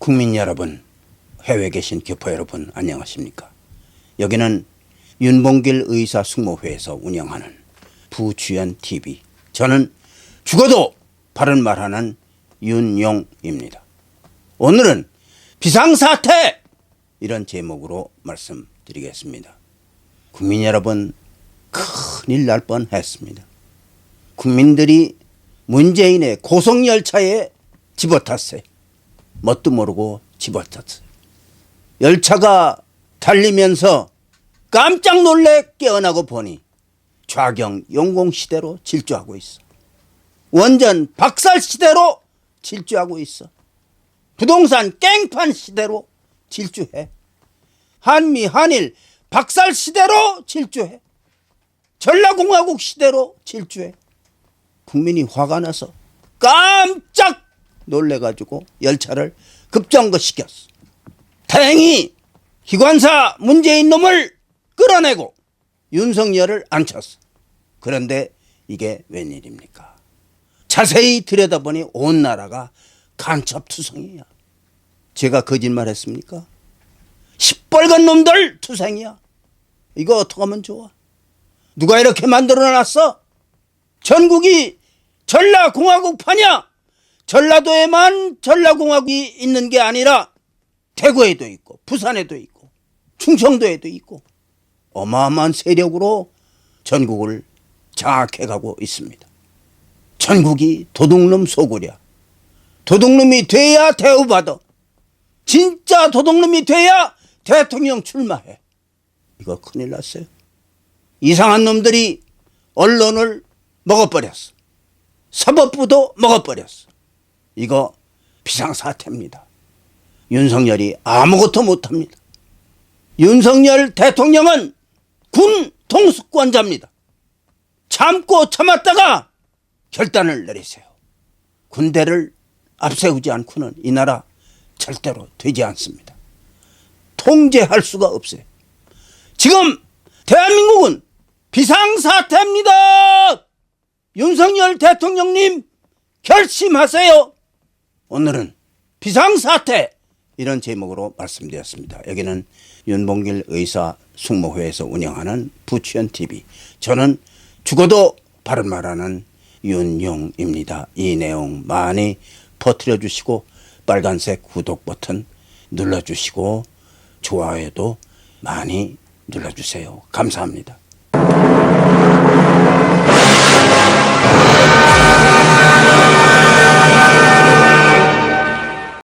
국민 여러분, 해외 계신 교포 여러분 안녕하십니까? 여기는 윤봉길 의사 숙모회에서 운영하는 부주연 TV. 저는 죽어도 바른 말하는 윤용입니다. 오늘은 비상사태 이런 제목으로 말씀드리겠습니다. 국민 여러분 큰일 날 뻔했습니다. 국민들이 문재인의 고속열차에 집어탔어요. 뭣도 모르고 집어탔어요. 열차가 달리면서 깜짝 놀래 깨어나고 보니 좌경 용공시대로 질주하고 있어. 원전 박살 시대로 질주하고 있어. 부동산 깽판 시대로 질주해. 한미 한일 박살 시대로 질주해. 전라공화국 시대로 질주해. 국민이 화가 나서 깜짝 놀래가지고 열차를 급정거 시켰어. 다행히 기관사 문재인 놈을 끌어내고 윤석열을 앉혔어. 그런데 이게 웬일입니까? 자세히 들여다보니 온 나라가 간첩투성이야. 제가 거짓말 했습니까? 시뻘건 놈들 투생이야. 이거 어떡하면 좋아? 누가 이렇게 만들어 놨어? 전국이 전라공화국파냐? 전라도에만 전라공화국이 있는 게 아니라 대구에도 있고 부산에도 있고 충청도에도 있고 어마어마한 세력으로 전국을 장악해가고 있습니다. 전국이 도둑놈 소굴이야. 도둑놈이 돼야 대우받아. 진짜 도둑놈이 돼야 대통령 출마해. 이거 큰일 났어요. 이상한 놈들이 언론을 먹어버렸어. 사법부도 먹어버렸어. 이거 비상사태입니다. 윤석열이 아무것도 못합니다. 윤석열 대통령은 군 통수권자입니다. 참고 참았다가 결단을 내리세요. 군대를 앞세우지 않고는 이 나라 절대로 되지 않습니다. 통제할 수가 없어요. 지금 대한민국은 비상사태입니다. 윤석열 대통령님 결심하세요. 오늘은 비상사태 이런 제목으로 말씀드렸습니다. 여기는 윤봉길 의사 숙모회에서 운영하는 부치연 TV. 저는 죽어도 바른 말하는 윤용입니다. 이 내용 많이 퍼뜨려 주시고 빨간색 구독 버튼 눌러 주시고 좋아요도 많이 눌러 주세요. 감사합니다.